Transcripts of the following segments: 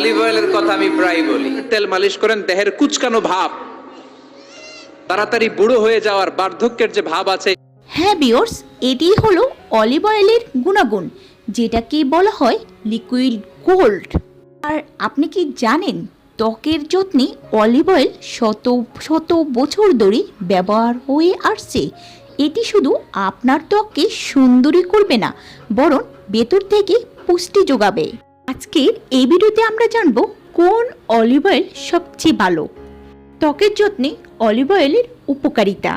Olive অয়েলের কথা আমি প্রায় বলি। তেল মালিশ করেন দেহের কুচকানো ভাব। তাড়াতাড়ি বুড়ো হয়ে যাওয়ার বার্ধক্যের যে ভাব আছে। হ্যাঁ বিয়র্স এটি হলো অলিভ অয়েলের গুণাগুণ যেটাকে বলা হয় লিকুইড গোল্ড আর আপনি কি জানেন ত্বকের যত্নে অলিভ অয়েল শত শত বছর ধরে ব্যবহার হয়ে আসছে? এটি শুধু আপনার ত্বককে সুন্দরী করবে না বরং ভেতর থেকে পুষ্টি যোগাবে। আজকের এই ভিডিওতে আমরা জানব কোন অলিভ অয়েল সবচেয়ে ভালো। ত্বকের যত্নে অলিভ অয়েলের উপকারিতা।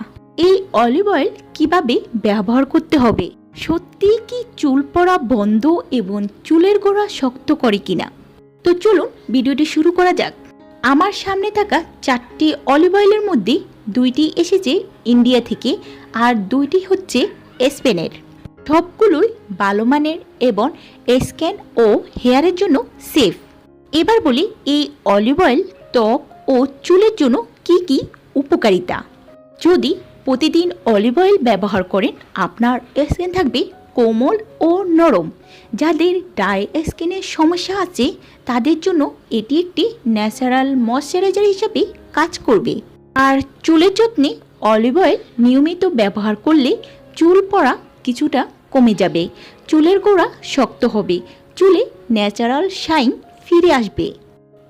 এই অলিভ অয়েল কীভাবে ব্যবহার করতে হবে? সত্যি কি চুল পড়া বন্ধ এবং চুলের গোড়া শক্ত করে কিনা? তো চলুন ভিডিওটি শুরু করা যাক। আমার সামনে থাকা চারটি অলিভ অয়েলের মধ্যে দুইটি এসেছে ইন্ডিয়া থেকে আর দুইটি হচ্ছে স্পেনের। সবগুলোই ভালো মানের এবং স্ক্যান ও হেয়ারের জন্য সেফ এবার বলি এই অলিভ অয়েল ত্বক ও চুলের জন্য কি কি উপকারিতা? যদি প্রতিদিন অলিভ অয়েল ব্যবহার করেন, আপনার স্কিন থাকবে কোমল ও নরম। যাদের ড্রাই স্কিনের সমস্যা আছে, তাদের জন্য এটি একটি ন্যাচারাল ময়শ্চারাইজার হিসাবে কাজ করবে। আর চুলের যত্নে অলিভ অয়েল নিয়মিত ব্যবহার করলে চুল পড়া কিছুটা কমে যাবে। চুলের গোড়া শক্ত হবে। চুলে ন্যাচারাল শাইন ফিরে আসবে।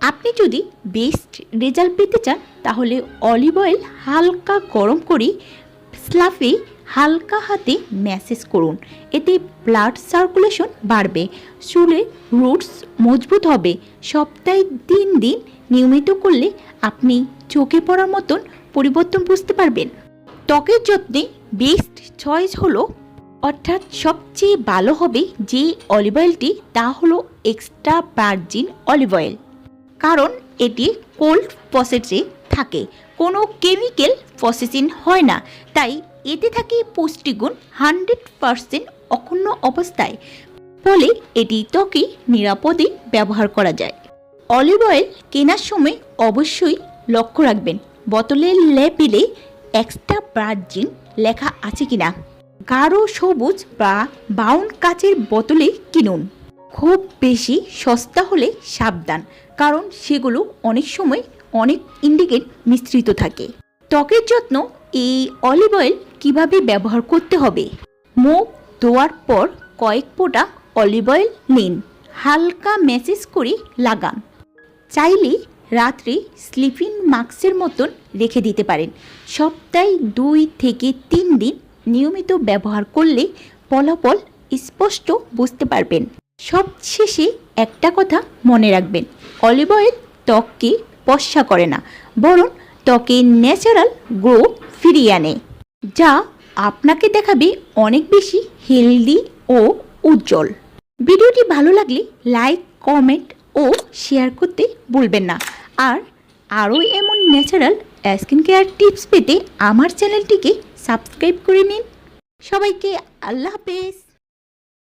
আপনি যদি বেস্ট রেজাল্ট পেতে চান, তাহলে অলিভ অয়েল হালকা গরম করে স্লাফে হালকা হাতে ম্যাসেজ করুন। এতে ব্লাড সার্কুলেশন বাড়বে। চুলে রুটস মজবুত হবে। সপ্তাহে তিন দিন নিয়মিত করলে আপনি চোখে পড়ার মতন পরিবর্তন বুঝতে পারবেন। ত্বকের যত্নে বেস্ট চয়েস হলো অর্থাৎ সবচেয়ে ভালো হবে যে অলিভ অয়েলটি তা হলো এক্সট্রা ভার্জিন অলিভ অয়েল কারণ এটি কোল্ড প্রসেসে থাকে, কোনো কেমিক্যাল প্রসেসিং হয় না। তাই এতে থাকে পুষ্টিগুণ হান্ড্রেড পারসেন্ট অক্ষুণ্ণ অবস্থায়। ফলে এটি ত্বকে নিরাপদে ব্যবহার করা যায়। অলিভ অয়েল কেনার সময় অবশ্যই লক্ষ্য রাখবেন। বোতলের লেবেলে এক্সট্রা ভার্জিন লেখা আছে কিনা। গাঢ় সবুজ বা বাউন কাচের বোতলে কিনুন। খুব বেশি সস্তা হলে সাবধান, কারণ সেগুলো অনেক সময় অনেক ইন্ডিকেট মিশ্রিত থাকে। ত্বকের যত্ন এই অলিভ অয়েল কীভাবে ব্যবহার করতে হবে? মুখ ধোয়ার পর কয়েক ফোঁটা অলিভ অয়েল নিন। হালকা ম্যাসেজ করে লাগান। চাইলে রাত্রে স্লিপিং মাস্কের মতন রেখে দিতে পারেন। সপ্তাহে দুই থেকে তিন দিন নিয়মিত ব্যবহার করলে ফলাফল স্পষ্ট বুঝতে পারবেন। সবশেষে একটা কথা মনে রাখবেন অলিভ অয়েল ত্বককে পশা করে না, বরং ত্বকে ন্যাচারাল গ্রো ফিরিয়ে আনে, যা আপনাকে দেখাবে অনেক বেশি হেলদি ও উজ্জ্বল। ভিডিওটি ভালো লাগলে লাইক কমেন্ট ও শেয়ার করতে ভুলবেন না। আর আরও এমন ন্যাচারাল স্কিন কেয়ার টিপস পেতে আমার চ্যানেলটিকে সাবস্ক্রাইব করে নিন। সবাইকে আল্লাহ হাফেজ।